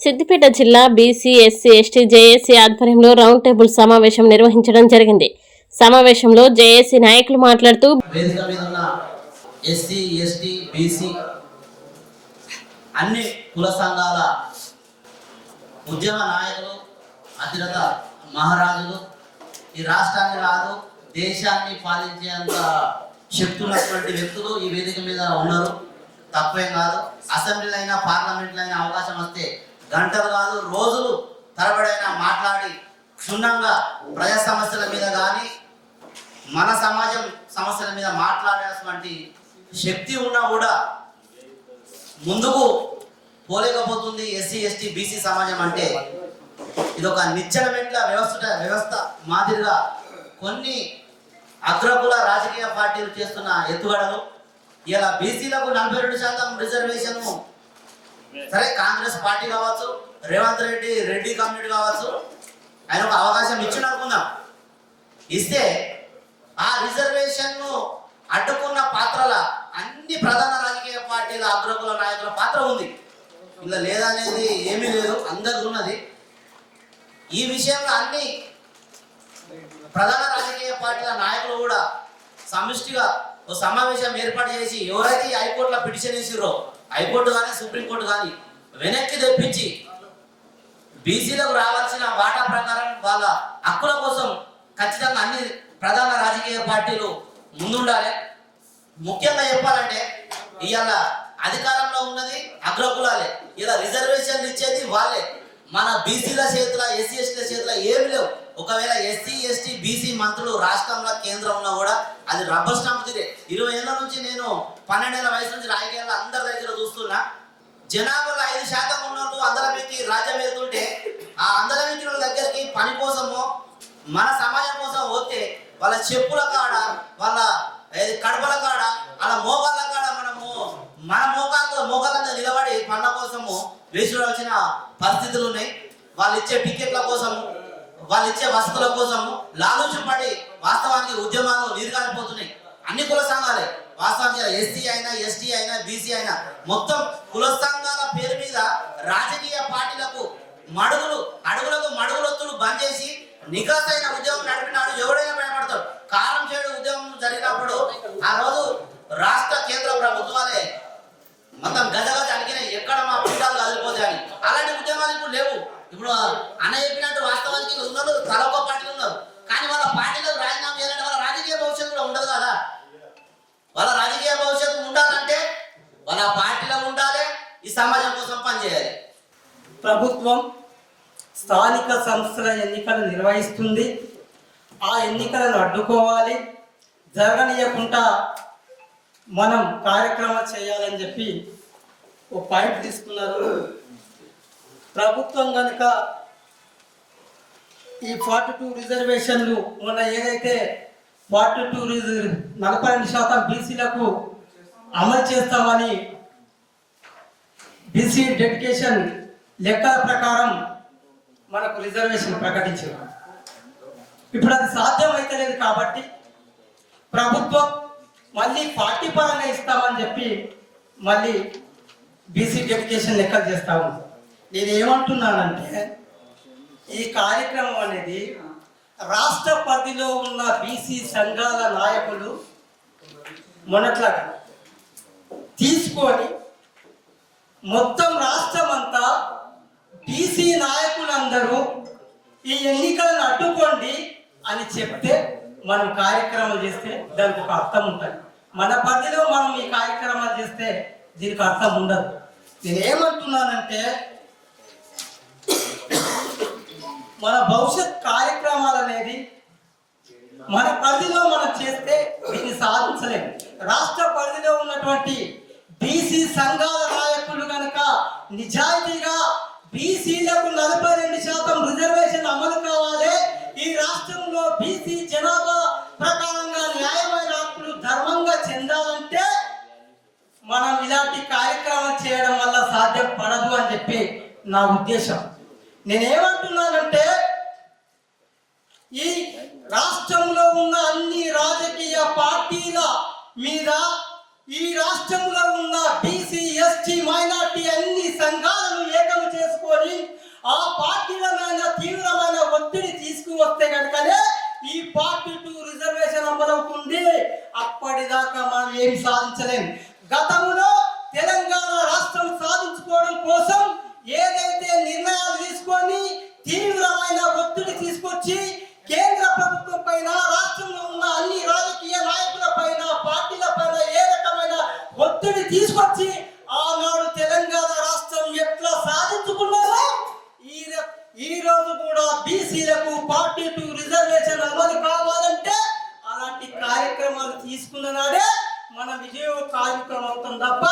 సిద్దిపేట జిల్లా BC SC ST JAC ఆధ్వర్యంలో round table సమావేశం నిర్వహించడం జరిగింది. సమావేశంలో జేఏసీ నాయకులు మాట్లాడుతూ ఎస్సీ ఎస్టీ బీసీ అన్ని కుల సంఘాల ఉద్యమ నాయకులు అధిరత మహారాజులు ఈ రాష్ట్రాన్ని కాదు దేశాన్ని పాలించేంత చెప్తున్నటువంటి వ్యక్తులు ఈ వేదిక మీద ఉన్నారు. తప్పేం కాదు. అసెంబ్లీలో అయినా పార్లమెంట్లో అయినా అవకాశం వస్తే గంటలు కాదు రోజులు తరబడైనా మాట్లాడి క్షుణ్ణంగా ప్రజా సమస్యల మీద కానీ మన సమాజం సమస్యల మీద మాట్లాడేటువంటి శక్తి ఉన్నా కూడా ముందుకు పోలేకపోతుంది ఎస్సీ ఎస్టీ బీసీ సమాజం అంటే. ఇది ఒక నిచ్చెన మెట్ల వ్యవస్థ వ్యవస్థ మాదిరిగా కొన్ని అగ్రకుల రాజకీయ పార్టీలు చేస్తున్న ఎత్తుగడలు. ఇలా బీసీలకు నలభై రెండు శాతం రిజర్వేషన్ సరే కాంగ్రెస్ పార్టీ కావచ్చు రేవంత్ రెడ్డి రెడ్డి కమ్యూనిటీ కావచ్చు ఆయన ఒక అవకాశం ఇచ్చిన అనుకుందాం. ఇస్తే ఆ రిజర్వేషన్ను అడ్డుకున్న పాత్రల అన్ని ప్రధాన రాజకీయ పార్టీల అగ్రకుల నాయకుల పాత్ర ఉంది. ఇలా లేదనేది ఏమీ లేదు అందరికి ఉన్నది. ఈ విషయంలో అన్ని ప్రధాన రాజకీయ పార్టీల నాయకులు కూడా సమిష్టిగా ఓ సమావేశం ఏర్పాటు చేసి ఎవరైతే ఈ హైకోర్టులో పిటిషన్ వేసిరో హైకోర్టు కానీ సుప్రీంకోర్టు కానీ వెనక్కి తెప్పించి బీసీలకు రావాల్సిన వాటా ప్రకారం వాళ్ళ హక్కుల కోసం ఖచ్చితంగా అన్ని ప్రధాన రాజకీయ పార్టీలు ముందుండాలి. ముఖ్యంగా చెప్పాలంటే ఇవాళ అధికారంలో ఉన్నది అగ్రకులాలే. ఇలా రిజర్వేషన్లు ఇచ్చేది వాళ్ళే. మన బీసీల చేతుల ఎస్సీ ఎస్టీల చేతుల ఏమి లేవు. ఒకవేళ ఎస్సీ ఎస్టీ బీసీ మంత్రులు రాష్ట్రంలో కేంద్రంలో కూడా అది రబ్బర్ స్టాంప్ తిరే. ఇరవై ఏళ్ళ నుంచి నేను పన్నెండేళ్ళ వయసు నుంచి రాజకీయాల్లో అందరి దగ్గర చూస్తున్నా జనాభాలో ఐదు శాతం ఉన్నట్టు వాళ్ళు అందరమీకి రాజ్యం వెళ్తుంటే ఆ అందరమీకి వాళ్ళ దగ్గరికి పని కోసమో మన సమాజం కోసం పోతే వాళ్ళ చెప్పుల కాడ వాళ్ళ కడపల కాడ వాళ్ళ మోగాళ్ళ కాడ మనము మన మోకాళ్ళ మోకాళ్ళ మీద నిలబడి పండ్ల కోసము వేసి రావాల్సిన పరిస్థితులు ఉన్నాయి. వాళ్ళు ఇచ్చే టికెట్ల కోసము వాళ్ళు ఇచ్చే వసతుల కోసము లాలూచి పడి వాస్తవానికి ఉద్యమాలు నీరుగారిపోతున్నాయి. అన్ని కుల సంఘాలే. వాస్తవానికి ఎస్సీ అయినా ఎస్టీ అయినా బీసీ అయినా మొత్తం కుల సంఘాల పేరు మీద రాజకీయ పార్టీలకు మడుగులు అడుగులకు మడుగులొత్తులు బంద్ చేసి నికాసైన ఉద్యమం నడిపినాడు ఎవడైనా భయపడతాడు. కారం చేయడు ఉద్యమం జరిగినప్పుడు ఆ రోజు రాష్ట్ర కేంద్ర ప్రభుత్వాలే మొత్తం గజ గజ అడిగిన ఎక్కడ మా పుట్టాలు కదిలిపోతాయని అలాంటి ఉద్యమాలు ఇప్పుడు లేవు ఇప్పుడు అన్న చెప్పినట్టు వాస్తవానికి ఉన్నారు తలొక పార్టీలు ఉన్నారు. కానీ వాళ్ళ పార్టీలో రాజీనామా చేయాలంటే వాళ్ళ రాజకీయ భవిష్యత్తు కూడా ఉండదు కదా. వాళ్ళ రాజకీయ భవిష్యత్తు ఉండాలంటే వాళ్ళ పార్టీలో ఉండాలి ఈ సమాజం కోసం పనిచేయాలి. ప్రభుత్వం స్థానిక సంస్థల ఎన్నికలు నిర్వహిస్తుంది. ఆ ఎన్నికలను అడ్డుకోవాలి. జరగనీయకుండా మనం కార్యక్రమం చేయాలని చెప్పి ఓ పాయింట్ తీసుకున్నారు. ప్రభుత్వం కనుక ఈ ఫార్టీ టూ రిజర్వేషన్లు మొన్న ఏదైతే ఫార్టీ టూ నలభై రెండు శాతం బీసీలకు అమలు చేస్తామని బీసీ డెడికేషన్ లెక్కల ప్రకారం మనకు రిజర్వేషన్ ప్రకటించారు. ఇప్పుడు అది సాధ్యం లేదు కాబట్టి ప్రభుత్వం మళ్ళీ పార్టీ పరంగా ఇస్తామని చెప్పి మళ్ళీ బీసీ డెడికేషన్ లెక్కలు చేస్తా ఉంది. నేనేమంటున్నానంటే ఈ కార్యక్రమం అనేది రాష్ట్ర పరిధిలో ఉన్న బీసీ సంఘాల నాయకులు మొన్నట్లాగా తీసుకొని మొత్తం రాష్ట్రం అంతా బీసీ నాయకులందరూ ఈ ఎన్నికలను అడ్డుకోండి అని చెప్తే మనం కార్యక్రమాలు చేస్తే దానికి ఒక అర్థం ఉంటుంది. మన పరిధిలో మనం ఈ కార్యక్రమాలు చేస్తే దీనికి అర్థం ఉండదు. నేను మన భవిష్యత్ కార్యక్రమాలు అనేది మన పరిధిలో మనం చేస్తే దీన్ని సాధించలేము. రాష్ట్ర పరిధిలో ఉన్నటువంటి బీసీ సంఘాల నాయకులు కనుక నిజాయితీగా బీసీలకు నలభై రెండు శాతం రిజర్వేషన్ అమలు కావాలి ఈ రాష్ట్రంలో బీసీ జనాభా ప్రకారంగా న్యాయమైన హక్కులు ధర్మంగా చెందాలంటే మనం ఇలాంటి కార్యక్రమం చేయడం వల్ల సాధ్యం పడదు అని చెప్పి నా ఉద్దేశం. నేనేమంటున్నానంటే మీద ఈ రాష్ట్రంలో ఉన్న బీసీ ఎస్టీ మైనార్టీ అన్ని సంఘాలను ఏకం చేసుకొని ఆ పార్టీల మీద తీవ్రమైన ఒత్తిడి తీసుకువస్తే కనుకనే ఈ పార్టీ టూ రిజర్వేషన్ అమలవుతుంది అప్పటిదాకా మనం ఏం సాధించలేం. గతంలో తెలంగాణ రాష్ట్రం సాధించుకోవడం కోసం ఏదైతే నిర్ణయాలు తీసుకొని తీవ్రమైన ఒత్తిడి తీసుకొచ్చి ఫార్టీ పార్టీ టు రిజర్వేషన్ అమలు కావాలంటే అలాంటి కార్యక్రమాలు తీసుకున్న నాడే మన విజయం కార్యక్రమం అవుతుంది తప్ప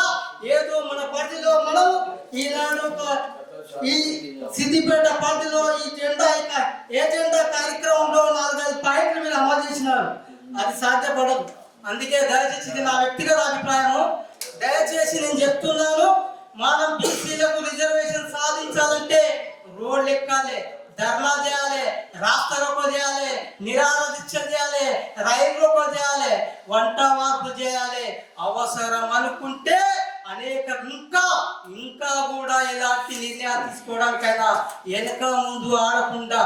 ఏదో మన పరిధిలో మనం ఈనాడు ఈ సిద్దిపేట పార్టీలో ఈ జెండా ఏజెండా ఏ జెండా కార్యక్రమంలో నాలుగైదు పాయింట్లు మీరు అమలు చేసినారు? అది సాధ్యపడదు. అందుకే దయచేసి ఇది నా వ్యక్తిగత అభిప్రాయము దయచేసి నేను చెప్తున్నాను మనం బీసీలకు రిజర్వేషన్ సాధించాలంటే రోడ్లు ఎక్కాలి ధర్నా చేయాలి రాష్ట్ర రోకో చేయాలి నిరాహార దీక్ష చేయాలి రైలు రోకో చేయాలి వంట మార్పు చేయాలి. అవసరం అనుకుంటే అనేక ఇంకా ఇంకా కూడా ఎలాంటి నిర్ణయాలు తీసుకోవడానికైనా వెనక ముందు ఆడకుండా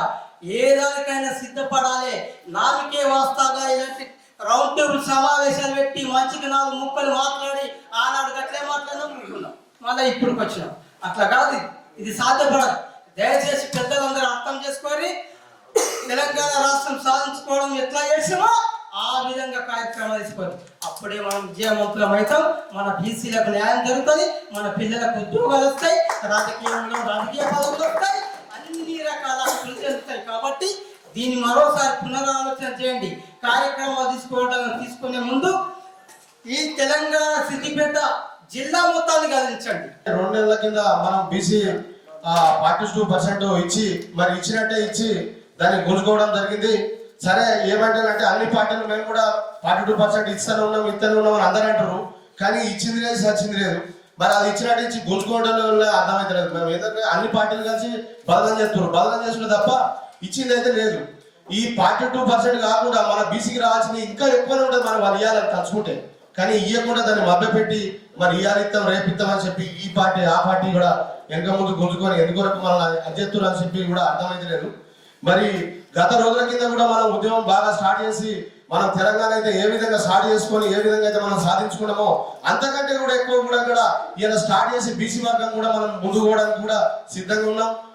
ఏ దానికైనా సిద్ధపడాలి. నామికే వాస్తాగా ఇలాంటి రౌండ్ టేబుల్ సమావేశాలు పెట్టి మంచిగా నాలుగు ముక్కలు మాట్లాడి ఆనాడు అట్లే మాట్లాడినాం మళ్ళీ ఇప్పటికి వచ్చినాం. అట్లా కాదు ఇది. సాధ్యపడదు దయచేసి చేసుకొని తెలంగాణ రాష్ట్రం సాధించుకోవడం ఎట్లా చేసామో ఆ విధంగా కార్యక్రమాలు తీసుకోవాలి అప్పుడే మనం విజయవంతులం అవుతాం. మన బీసీలకు న్యాయం జరుగుతుంది మన పిల్లలకు ఉద్యోగాలు వస్తాయి రాజకీయంలో రాజకీయ పదవులు వస్తాయి అన్ని రకాల అభివృద్ధి కాబట్టి దీన్ని మరోసారి పునరాలోచన చేయండి. కార్యక్రమాలు తీసుకోవడం తీసుకునే ముందు ఈ తెలంగాణ సిద్దిపేట జిల్లా మొత్తాన్ని గదిలించండి రెండు నెలల కింద మనం బీసీ ఫార్టీ టూ పర్సెంట్ ఇచ్చి మరి ఇచ్చినట్టే ఇచ్చి దాన్ని గుంజుకోవడం జరిగింది. సరే ఏమంటారంటే అన్ని పార్టీలు మేము కూడా ఫార్టీ టూ పర్సెంట్ ఇస్తానే ఉన్నాం ఇస్తానే ఉన్నాం అని అందరూ అంటారు. కానీ ఇచ్చింది లేదు సచ్చింది లేదు. మరి అది ఇచ్చినట్టు ఇచ్చి గుంజుకోవడం వల్ల అర్థమవుతలేదు మేము ఏంటంటే అన్ని పార్టీలు కలిసి బదలం చేస్తున్నారు. బదలం చేసుకునే తప్ప ఇచ్చింది అయితే లేదు. ఈ ఫార్టీ టూ పర్సెంట్ కాకుండా మన బీసీకి రావాల్సింది ఇంకా ఎక్కువనే ఉంటుంది. మనం వాళ్ళు ఇవ్వాలని తలుచుకుంటే. కానీ ఇవ్వకుండా దాన్ని మభ్యపెట్టి మరి ఇయాలిత్తం రేపిత్తం అని చెప్పి ఈ పార్టీ ఆ పార్టీ కూడా వెనక ముందు గుంజుకొని ఎందుకొరకు మనల్ని అధ్యక్షులు అని చెప్పి కూడా అర్థమైతలేదు. మరి గత రోజుల కింద కూడా మనం ఉద్యమం బాగా స్టార్ట్ చేసి మనం తెలంగాణ అయితే ఏ విధంగా స్టార్ట్ చేసుకొని ఏ విధంగా అయితే మనం సాధించుకున్నామో అంతకంటే కూడా ఎక్కువ కూడా కూడా ఈయన స్టార్ట్ చేసి బీసీ వర్గం కూడా మనం ముందు పోవడానికి కూడా సిద్ధంగా ఉన్నాం.